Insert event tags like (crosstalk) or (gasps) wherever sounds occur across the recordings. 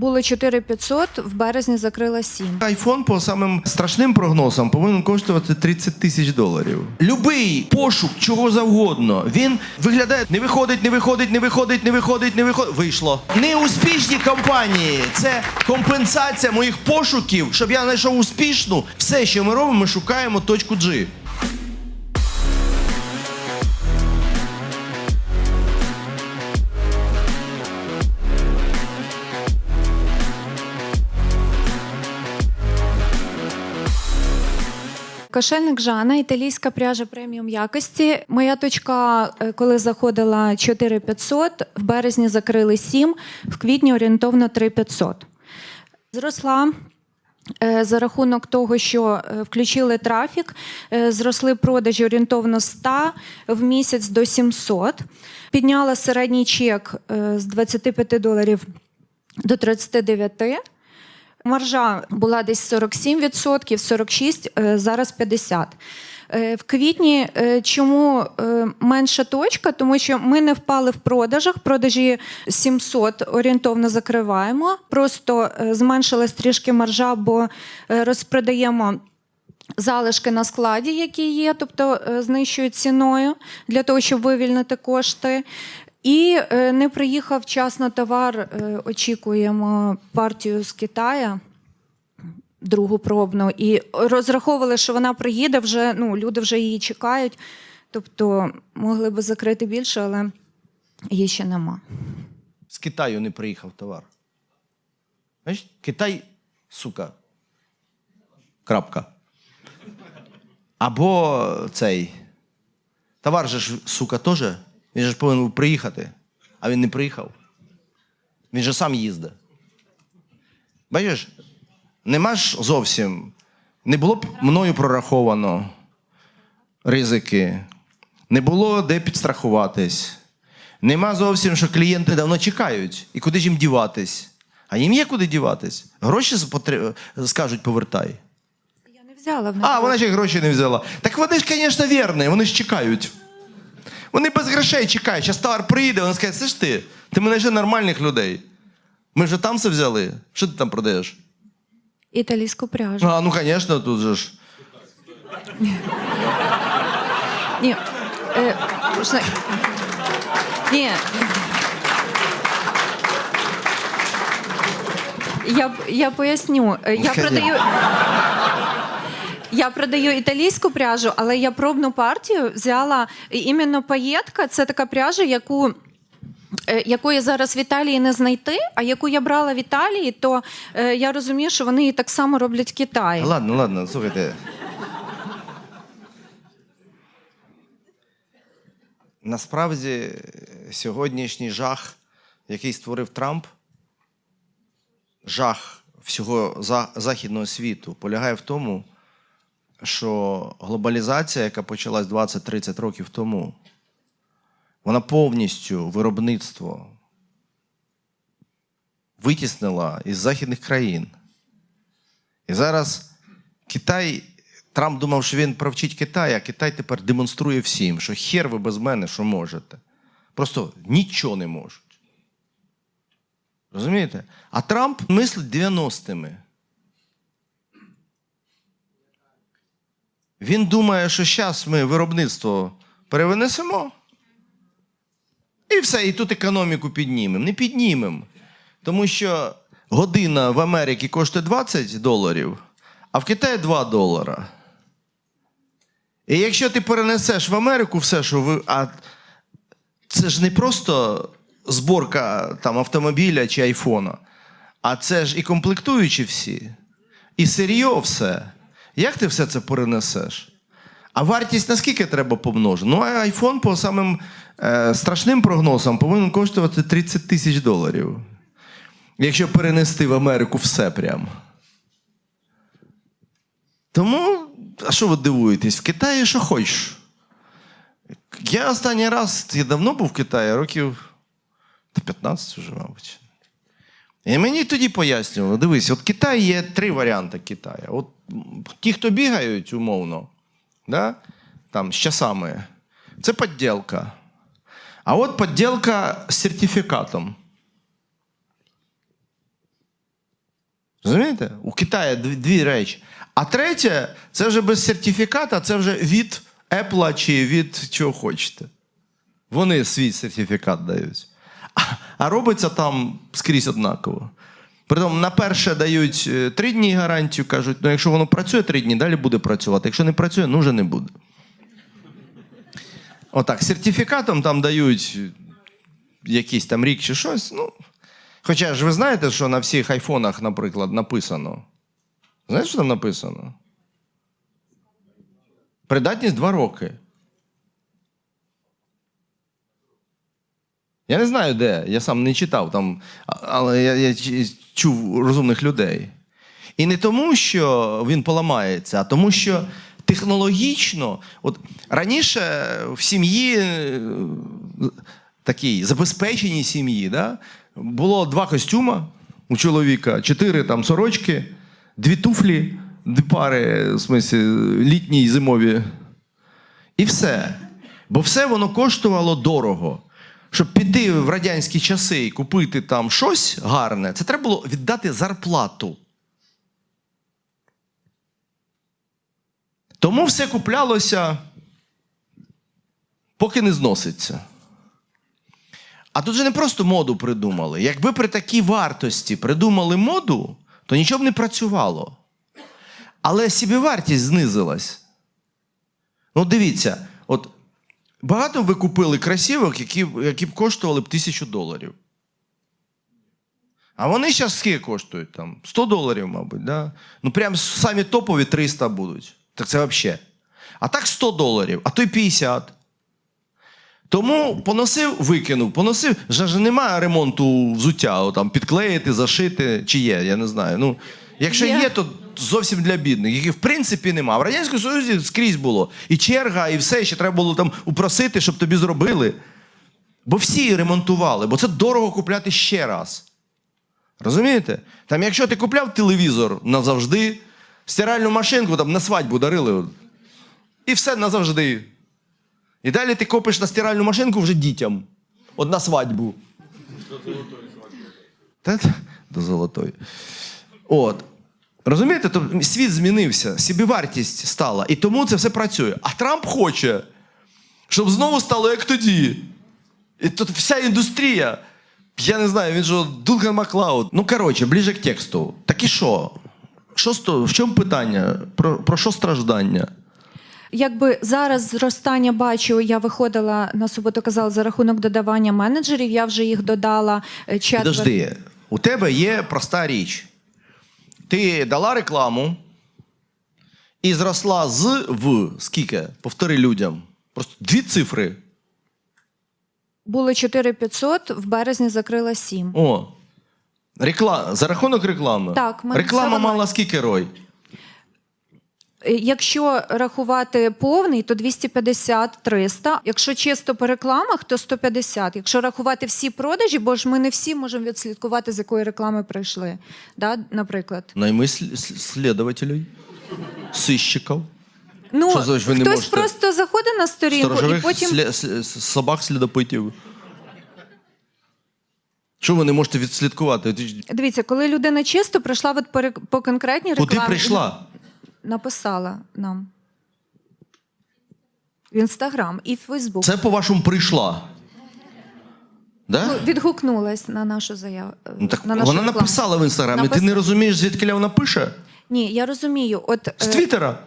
Було 4500, в березні закрила 7. Айфон по самим страшним прогнозам повинен коштувати 30 тисяч доларів. Любий пошук чого завгодно. Він виглядає не виходить, не виходить, не виходить, не виходить, не виходить. Вийшло. Неуспішні компанії це компенсація моїх пошуків, щоб я знайшов успішну. Все, що ми робимо, ми шукаємо точку G. Кошельник Жана, італійська пряжа преміум якості. Моя точка, е, коли заходила 4500, в березні закрили 7, в квітні орієнтовно 3500. Зросла е, за рахунок того, що е, включили трафік, зросли продажі орієнтовно з 100 в місяць до 700. Підняла середній чек з 25 доларів до 39. Маржа була десь 47%, 46%, е, зараз 50%. Е, В квітні е, чому менша точка? Тому що ми не впали в продажах. Продажі 700 орієнтовно закриваємо. Просто зменшилась трішки маржа, бо розпродаємо залишки на складі, які є, тобто знищують ціною для того, щоб вивільнити кошти. І е, не приїхав вчасно товар. е, Очікуємо партію з Китаю. Другу пробну, і розраховували, що вона приїде вже. Ну, люди вже її чекають. Тобто могли би закрити більше, але її ще нема. З Китаю не приїхав товар. Знаєш, Китай, сука. Крапка. Або цей. Товар же ж, сука, теж. Він же ж повинен був приїхати. А він не приїхав. Він же сам їздить. Бачиш, нема ж зовсім. Не було б мною прораховано ризики. Не було де підстрахуватись. Нема зовсім, що клієнти давно чекають. І куди ж їм діватись? А їм є куди діватись. Гроші скажуть, повертай. Я не взяла. А, вона ще гроші не взяла. Так вони ж, звісно, вірні, вони ж чекають. Вони без грошей чекають. Зараз товар приїде, вона скаже, це ж ти, ти мене ще нормальних людей. Ми вже там все взяли. Що ти там продаєш? Італійську пряжу. А, ну, звісно, тут же ж. Ні. Е, Ні. Я, я поясню. Е, Я продаю. Я продаю італійську пряжу, але я пробну партію взяла іменно паєтка. Це така пряжа, яку. е, Якої зараз в Італії не знайти, а яку я брала в Італії, то е, я розумію, що вони її так само роблять в Китаї. Ладно, ладно, слухайте. Насправді, сьогоднішній жах, який створив Трамп, жах всього за- західного світу, полягає в тому, що глобалізація, яка почалась 20-30 років тому, вона повністю виробництво витіснила із західних країн. І зараз Китай, Трамп думав, що він провчить Китай, а Китай тепер демонструє всім, що хер ви без мене, що можете. Просто нічого не можуть. Розумієте? А Трамп мислить 90-ми. Він думає, що зараз ми виробництво перевинесемо. І все, і тут економіку піднімемо. Не піднімемо. Тому що година в Америці коштує 20 доларів, а в Китаї 2 долара. І якщо ти перенесеш в Америку все, що ви. А це ж не просто зборка там, автомобіля чи айфона, а це ж і комплектуючі всі, і сир'йо все. Як ти все це перенесеш? А вартість наскільки треба помножити? Ну, а айфон по самим е, страшним прогнозам повинен коштувати 30 тисяч доларів. Якщо перенести в Америку все прям. Тому, а що ви дивуєтесь? В Китаї що хочеш? Я останній раз, я давно був в Китаї, років 15 вже, мабуть. І мені тоді пояснювали: дивись, от Китай є три варіанти Китаю. От ті, хто бігають умовно, да, там, з часами, це підділка. А от підділка з сертифікатом. Розумієте? У Китаї дві, дві речі. А третє, це вже без сертифіката, це вже від Apple чи від чого хочете. Вони свій сертифікат дають. А, робиться там скрізь однаково. Притом на перше дають е, три дні гарантію, кажуть, ну якщо воно працює три дні, далі буде працювати. Якщо не працює, ну вже не буде. Отак, сертифікатом там дають е, якийсь там рік чи щось. Ну, хоча ж ви знаєте, що на всіх айфонах, наприклад, написано. Знаєте, що там написано? Придатність два роки. Я не знаю де, я сам не читав там, але я, я чув розумних людей. І не тому, що він поламається, а тому, що технологічно, от раніше в сім'ї, е, такій забезпеченій сім'ї, да, було два костюма у чоловіка, чотири там сорочки, дві туфлі, дві пари, в смислі, літні і зимові. І все. Бо все воно коштувало дорого. Щоб піти в радянські часи і купити там щось гарне, це треба було віддати зарплату. Тому все куплялося, поки не зноситься. А тут же не просто моду придумали. Якби при такій вартості придумали моду, то нічого б не працювало. Але собівартість знизилась. Ну, дивіться, от багато ви купили красивок, які, які б коштували б тисячу доларів. А вони зараз скільки коштують? Там? 100 доларів, мабуть. Да? Ну, прям самі топові 300 будуть. Так це взагалі. А так 100 доларів, а то й 50. Тому поносив, викинув, поносив. Вже ж немає ремонту взуття, о, там, підклеїти, зашити, чи є, я не знаю. Ну, якщо Є. є, то зовсім для бідних, яких в принципі нема. В Радянському Союзі скрізь було. І черга, і все, ще треба було там упросити, щоб тобі зробили. Бо всі ремонтували, бо це дорого купляти ще раз. Розумієте? Там, якщо ти купляв телевізор назавжди, стиральну машинку там на свадьбу дарили. І все назавжди. І далі ти копиш на стиральну машинку вже дітям. От на свадьбу. Та, та, до золотої. От. Розумієте, то світ змінився, собівартість стала. І тому це все працює. А Трамп хоче, щоб знову стало як тоді. І тут вся індустрія. Я не знаю, він же Дункан Маклауд. Ну, коротше, ближе к тексту. Так і що? Що сто- в чому питання? Про, про що страждання? Якби зараз зростання бачу, я виходила на суботу, казала за рахунок додавання менеджерів. Я вже їх додала е, четверо. Підожди, у тебе є проста річ. Ти дала рекламу і зросла з в скільки? Повтори людям. Просто дві цифри. Було 4500, в березні закрила 7. О. Рекла... За рахунок реклами. Так, ми Реклама мала скільки рой? Е, Якщо рахувати повний, то 250-300. Якщо чисто по рекламах, то 150. Якщо рахувати всі продажі, бо ж ми не всі можемо відслідкувати, з якої реклами прийшли. Да, наприклад. Найми сл- с- слідователей, сищиків, Ну, Що значить ви не хтось можете? просто заходить на сторінку і потім. слі... собак слідопитів. Що ви не можете відслідкувати? Дивіться, коли людина чисто прийшла по конкретній рекламі. Куди прийшла? Написала нам. В інстаграм і в Фейсбук. Це, по-вашому, прийшла. Да? Ну, Відгукнулась на нашу заяву. Ну, так на нашу вона рекламу. написала в інстаграмі. Ти не розумієш, звідки вона пише? Ні, я розумію. От З е, Твіттера.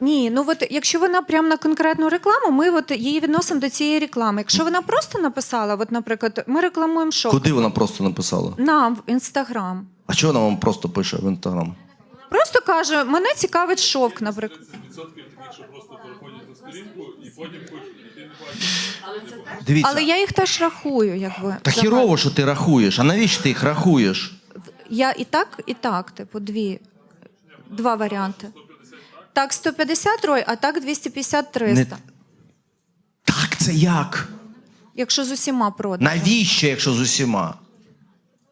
ні, ну от якщо вона прямо на конкретну рекламу, ми от її відносимо до цієї реклами. Якщо вона просто написала, от, наприклад, ми рекламуємо що? Куди вона просто написала? Нам в інстаграм. А чого вона вам просто пише в інстаграм? Просто каже, мене цікавить шовк, наприклад. Дивіться. Але я їх теж рахую, якби. Та загально. хірово, що ти рахуєш. А навіщо ти їх рахуєш? Я і так, і так, типу, дві. Два варіанти. Так, 150 рой, а так 250-300. Не- Так це як? Якщо з усіма продати. Навіщо, якщо з усіма?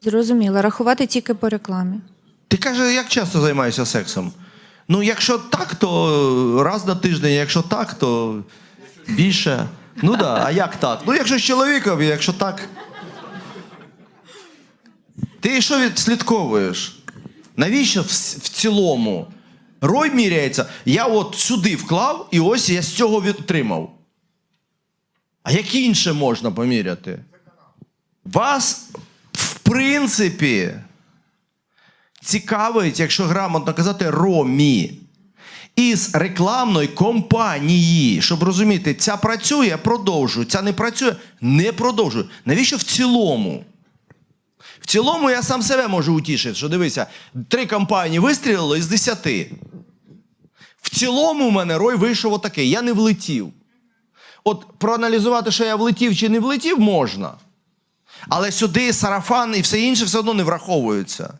Зрозуміло, рахувати тільки по рекламі. Ти каже, як часто займаєшся сексом? Ну, якщо так, то раз на тиждень, якщо так, то більше. Ну так, да. а як так? Ну, якщо з чоловіком, якщо так. Ти що відслідковуєш? Навіщо в, в цілому? Рой міряється. Я от сюди вклав, і ось я з цього відтримав. А як інше можна поміряти? Вас, в принципі, цікавить, якщо грамотно казати, ромі. Із рекламної компанії, щоб розуміти, ця працює, продовжую, ця не працює, не продовжую. Навіщо в цілому? В цілому я сам себе можу утішити, що дивися, три компанії вистрілило із десяти. В цілому у мене рой вийшов отакий, я не влетів. От проаналізувати, що я влетів чи не влетів, можна. Але сюди сарафан і все інше все одно не враховується.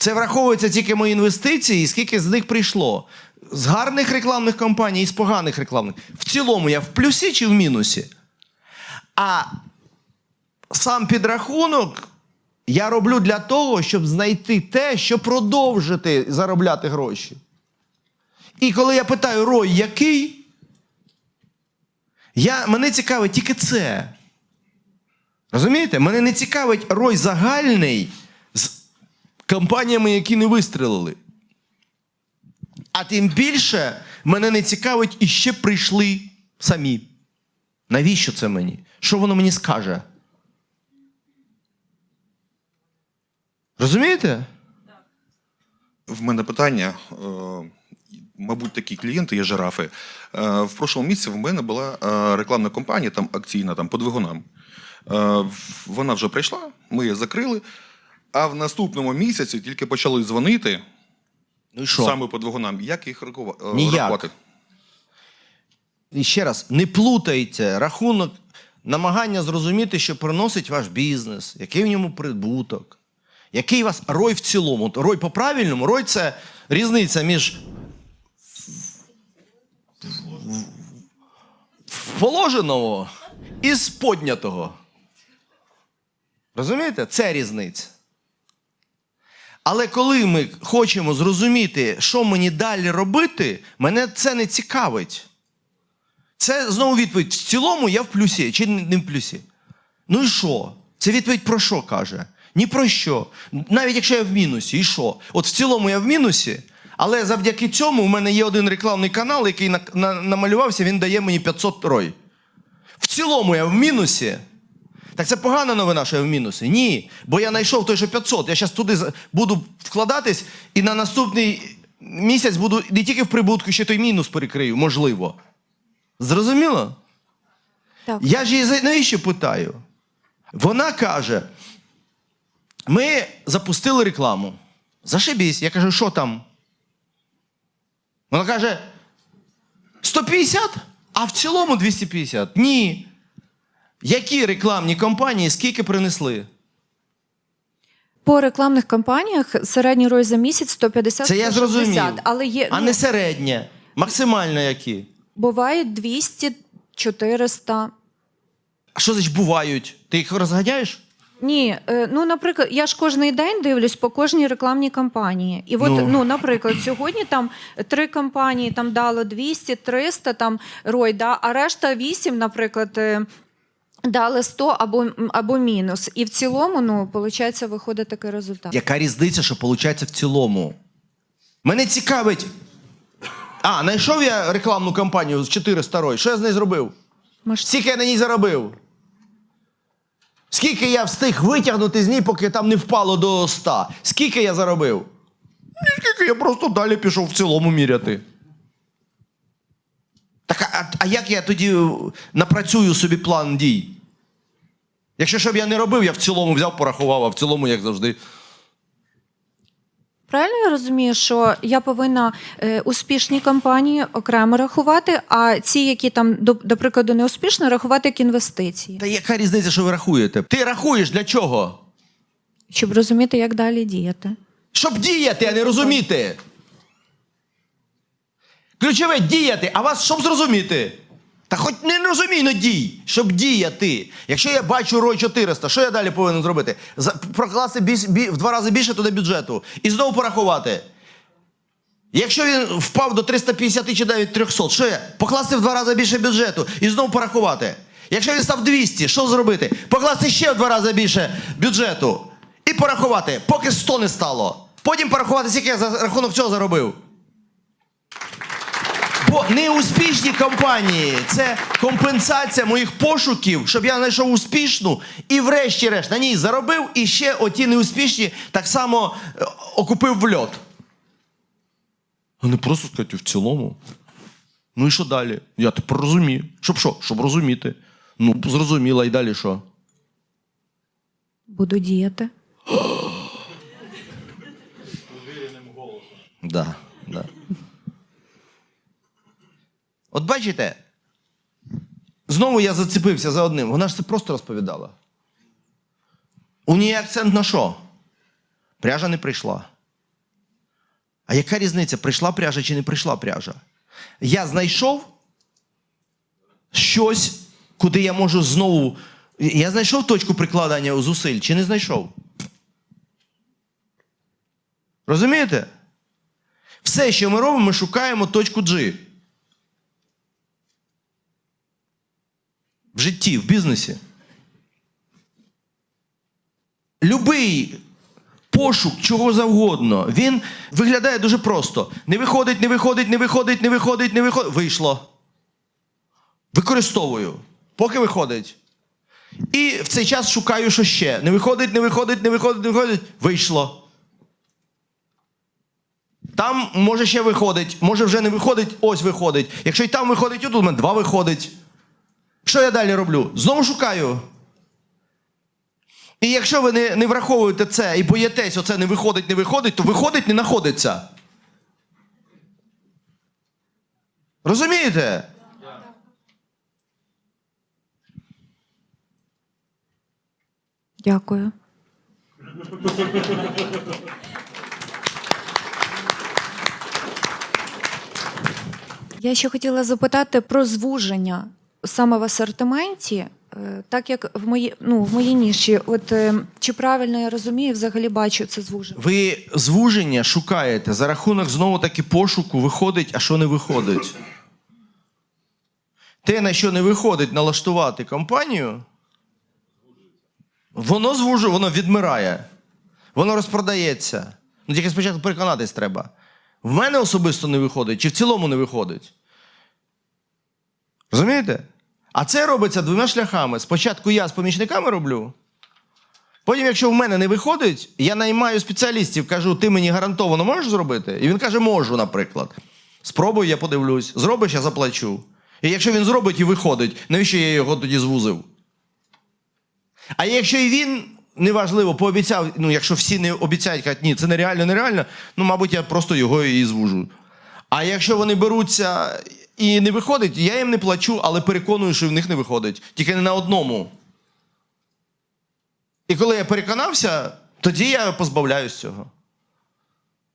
Це враховується тільки мої інвестиції, скільки з них прийшло. З гарних рекламних компаній і з поганих рекламних. В цілому я в плюсі чи в мінусі. А сам підрахунок я роблю для того, щоб знайти те, що продовжити заробляти гроші. І коли я питаю Рой, який? Я, мене цікавить тільки це. Розумієте? Мене не цікавить рой загальний компаніями, які не вистрілили. А тим більше мене не цікавить і ще прийшли самі. Навіщо це мені? Що воно мені скаже? Розумієте? В мене питання. е, Мабуть, такі клієнти є жирафи. Е, В прошлому місяці в мене була е, рекламна кампанія, там акційна там, по двигунам. Вона вже прийшла, ми її закрили. А в наступному місяці тільки почали дзвонити Ну і що? саме по двигунам. Як їх е, Ніяк. рахувати? І ще раз, не плутайте рахунок, намагання зрозуміти, що приносить ваш бізнес, який в ньому прибуток, який у вас рой в цілому. Рой по-правильному, рой це різниця між положеного і з поднятого. Розумієте? Це різниця. Але коли ми хочемо зрозуміти, що мені далі робити, мене це не цікавить. Це знову відповідь. В цілому я в плюсі чи не в плюсі. Ну і що? Це відповідь про що каже? Ні про що. Навіть якщо я в мінусі, і що? От в цілому я в мінусі, але завдяки цьому у мене є один рекламний канал, який на, на, намалювався, він дає мені 500 рой. В цілому я в мінусі. Так це погана новина, що я в мінусі. Ні. Бо я знайшов той, що 500. Я зараз туди буду вкладатись і на наступний місяць буду не тільки в прибутку, ще той мінус перекрию, можливо. Зрозуміло? Так. Я ж її навіщо питаю? Вона каже: ми запустили рекламу. Зашибісь. Я кажу, що там? Вона каже: 150, а в цілому 250. Ні. Які рекламні компанії скільки принесли? По рекламних кампаніях середній рой за місяць 150 Це я 160, зрозумів. але є А ну, не середнє. Максимально які. бувають 200, 400. А що значить бувають? Ти їх розганяєш? Ні, е, ну наприклад, я ж кожний день дивлюсь по кожній рекламній кампанії. І от, Ну. ну, наприклад, сьогодні там три компанії там дало 200, 300 там рой, да, а решта 8, наприклад. е, Дали 100 або, або мінус. І в цілому, ну, виходить, виходить такий результат. Яка різниця, що виходить в цілому? Мене цікавить. А, знайшов я рекламну кампанію з 400 рой. Що я з нею зробив? Скільки я на ній заробив? Скільки я встиг витягнути з ній, поки там не впало до 100? Скільки я заробив? Ні, Скільки я просто далі пішов в цілому міряти. Так, а, а як я тоді е, напрацюю собі план дій? Якщо щоб я не робив, я в цілому взяв, порахував, а в цілому, як завжди. Правильно я розумію, що я повинна е, успішні компанії окремо рахувати, а ці, які там, до, до прикладу, не успішні, рахувати як інвестиції, Та яка різниця, що ви рахуєте? Ти рахуєш для чого? щоб розуміти, як далі діяти. Щоб діяти, а не розуміти. Ключове діяти, а вас щоб зрозуміти. Та хоч не розумій, но дій, щоб діяти. Якщо я бачу рой 400, що я далі повинен зробити? Прокласти біс- бі- в два рази більше туди бюджету і знову порахувати. Якщо він впав до 350 чи навіть 300, що я? Покласти в два рази більше бюджету і знову порахувати. Якщо він став 200, що зробити? Покласти ще в два рази більше бюджету і порахувати, поки 100 не стало. Потім порахувати, скільки я за рахунок цього заробив. Неуспішні компанії це компенсація моїх пошуків, щоб я знайшов успішну і врешті-решт на ній заробив, і ще оті неуспішні так само е, окупив в льот. А не просто сказати в цілому. Ну і що далі? Я тепер розумію. Щоб що? Щоб розуміти. Ну, зрозуміла, і далі що? Буду діяти. (gasps) Да, да. От бачите, знову я зацепився за одним. Вона ж це просто розповідала. У неї акцент на що? Пряжа не прийшла. А яка різниця, прийшла пряжа чи не прийшла пряжа? Я знайшов щось, куди я можу знову. Я знайшов точку прикладання зусиль чи не знайшов? Розумієте? Все, що ми робимо, ми шукаємо точку G. В житті, в бізнесі. Любий пошук чого завгодно, він виглядає дуже просто. Не виходить, не виходить, не виходить, не виходить, не виходить. Вийшло. Використовую. Поки виходить. І в цей час шукаю, що ще. Не виходить, не виходить, не виходить, не виходить. Вийшло. Там може ще виходить, може вже не виходить, ось виходить. Якщо і там виходить, отут у мене два виходить. Що я далі роблю? Знову шукаю. І якщо ви не, не враховуєте це і боїтесь, оце не виходить, не виходить, то виходить, не знаходиться. Розумієте? Дякую. Я ще хотіла запитати про звуження саме в асортименті, Е, так як в моїй ну, в моїй ніші, от е, чи правильно я розумію, взагалі бачу це звуження? Ви звуження шукаєте за рахунок знову таки пошуку, виходить, а що не виходить. Те, на що не виходить налаштувати компанію, воно звужує, воно відмирає, воно розпродається. Ну тільки спочатку переконатись треба. В мене особисто не виходить, чи в цілому не виходить. Розумієте? А це робиться двома шляхами. Спочатку я з помічниками роблю. Потім, якщо в мене не виходить, я наймаю спеціалістів, кажу, ти мені гарантовано можеш зробити? І він каже, можу, наприклад. Спробую, я подивлюсь. Зробиш, я заплачу. І якщо він зробить і виходить, навіщо я його тоді звузив? А якщо і він, неважливо, пообіцяв, ну якщо всі не обіцяють, кажуть, ні, це нереально, нереально, ну, мабуть, я просто його і звужу. А якщо вони беруться і не виходить, я їм не плачу, але переконую, що в них не виходить. Тільки не на одному. І коли я переконався, тоді я позбавляюсь цього.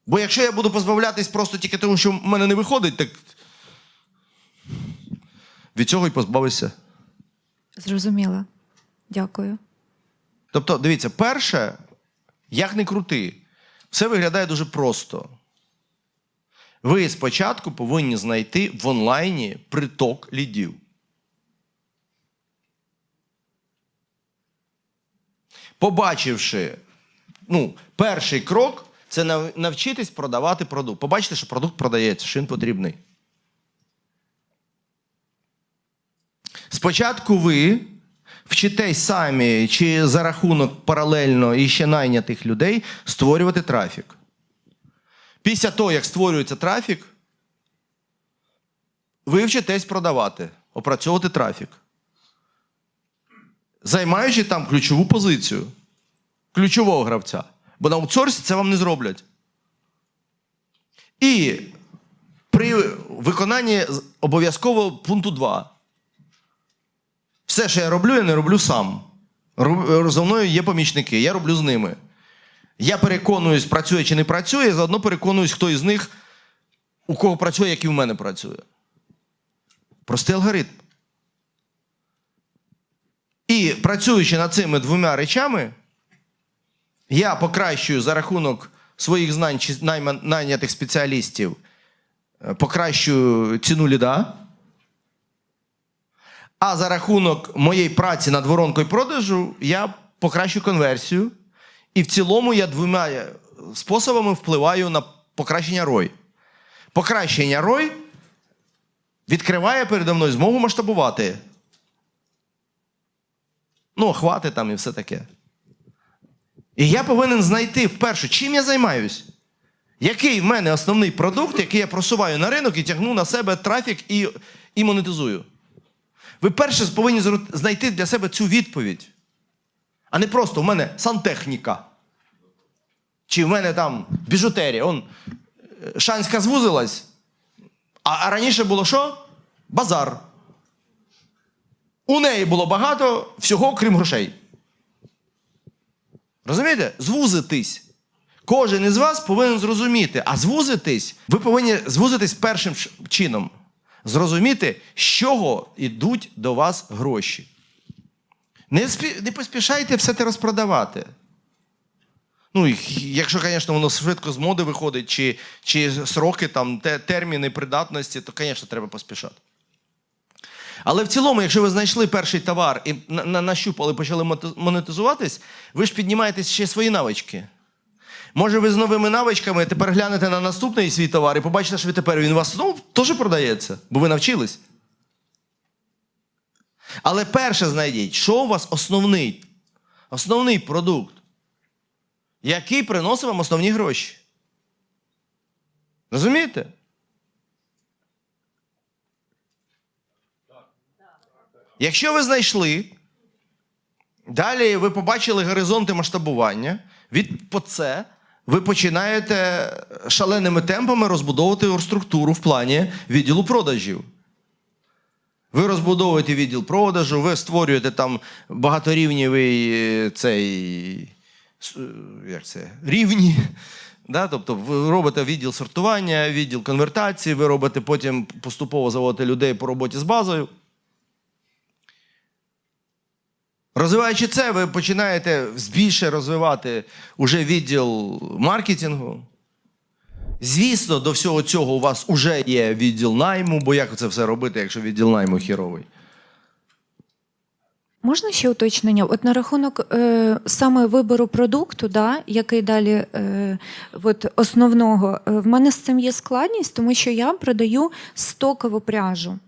Бо якщо я буду позбавлятись просто тільки тому, що в мене не виходить, так від цього і позбавишся. Зрозуміла. Дякую. Тобто, дивіться, перше, як не крути, все виглядає дуже просто. Ви спочатку повинні знайти в онлайні приток лідів. Побачивши, ну, перший крок це нав- навчитись продавати продукт. Побачите, що продукт продається, що він потрібний. Спочатку ви вчитесь самі чи за рахунок паралельно і ще найнятих людей створювати трафік. Після того, як створюється трафік, ви вчитесь продавати, опрацьовувати трафік. Займаючи там ключову позицію, ключового гравця. Бо на аутсорсі це вам не зроблять. І при виконанні обов'язково пункту 2. Все, що я роблю, я не роблю сам. За мною є помічники, я роблю з ними. Я переконуюсь, працює чи не працює, заодно переконуюсь, хто із них, у кого працює, як і в мене працює. Простий алгоритм. І працюючи над цими двома речами, я покращую за рахунок своїх знань чи найнятих спеціалістів, е, покращую ціну ліда. А за рахунок моєї праці над воронкою продажу я покращу конверсію. І в цілому я двома способами впливаю на покращення рой. Покращення рой відкриває передо мною змогу масштабувати. Ну, охвати там і все таке. І я повинен знайти вперше, чим я займаюсь. Який в мене основний продукт, який я просуваю на ринок і тягну на себе трафік і, і монетизую? Ви перше повинні знайти для себе цю відповідь. А не просто в мене сантехніка. Чи в мене там біжутерія. Он, е, Шанська звузилась. А, а раніше було що? Базар. У неї було багато всього, крім грошей. Розумієте? Звузитись. Кожен із вас повинен зрозуміти, а звузитись, ви повинні звузитись першим чином. Зрозуміти, з чого йдуть до вас гроші. Не, спі... не поспішайте все це розпродавати. Ну, якщо, звісно, воно швидко з моди виходить, чи, чи сроки, там, те, терміни придатності, то, звісно, треба поспішати. Але в цілому, якщо ви знайшли перший товар і на- на- нащупали, почали монетизуватись, ви ж піднімаєте ще свої навички. Може, ви з новими навичками тепер глянете на наступний свій товар і побачите, що ви тепер він у вас ну, теж продається, бо ви навчились. Але перше знайдіть, що у вас основний, основний продукт, який приносить вам основні гроші. Розумієте? Якщо ви знайшли, далі ви побачили горизонти масштабування, від по це ви починаєте шаленими темпами розбудовувати структуру в плані відділу продажів. Ви розбудовуєте відділ продажу, ви створюєте там багаторівнівий е, цей е, як це, рівні. Да? Тобто ви робите відділ сортування, відділ конвертації, ви робите потім поступово заводите людей по роботі з базою. Розвиваючи це, ви починаєте більше розвивати уже відділ маркетингу. Звісно, до всього цього у вас вже є відділ найму, бо як це все робити, якщо відділ найму хіровий? Можна ще уточнення? От на рахунок е, саме вибору продукту, да, який далі е, от основного, е, в мене з цим є складність, тому що я продаю стокову пряжу.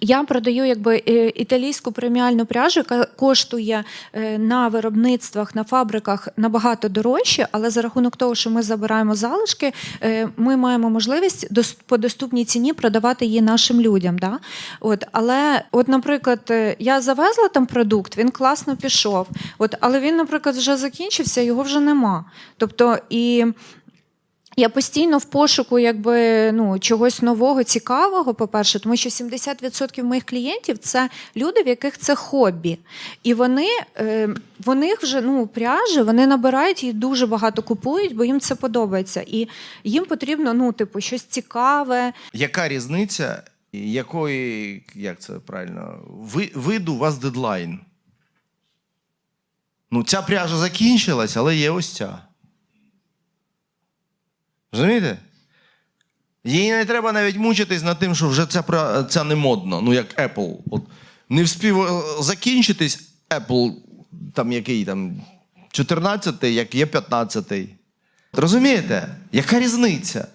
Я продаю якби е, італійську преміальну пряжу, яка коштує е, на виробництвах, на фабриках набагато дорожче, але за рахунок того, що ми забираємо залишки, е, ми маємо можливість по доступній ціні продавати її нашим людям. Да? От, але, от, наприклад, я завезла там продукт, він класно пішов. От, але він, наприклад, вже закінчився, його вже нема. Тобто і. Я постійно в пошуку якби, ну, чогось нового, цікавого, по-перше, тому що 70% моїх клієнтів це люди, в яких це хобі. І вони, е, в вже ну, пряжі, вони набирають і дуже багато купують, бо їм це подобається. І їм потрібно ну, типу, щось цікаве. Яка різниця, якої, як це правильно, ви, виду у вас дедлайн? Ну, ця пряжа закінчилась, але є ось ця. Розумієте? Їй не треба навіть мучитись над тим, що вже пра- ця не модна, ну як Apple. От не вспів е, закінчитись Apple, там який там 14-й, як є 15-й. Розумієте? Яка різниця?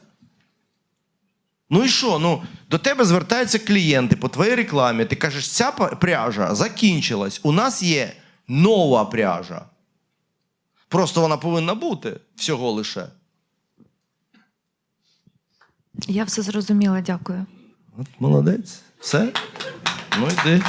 Ну і що? Ну, до тебе звертаються клієнти по твоїй рекламі. Ти кажеш, ця пряжа закінчилась. У нас є нова пряжа. Просто вона повинна бути всього лише. Я все зрозуміла, дякую. От молодець. Все. Ну йди.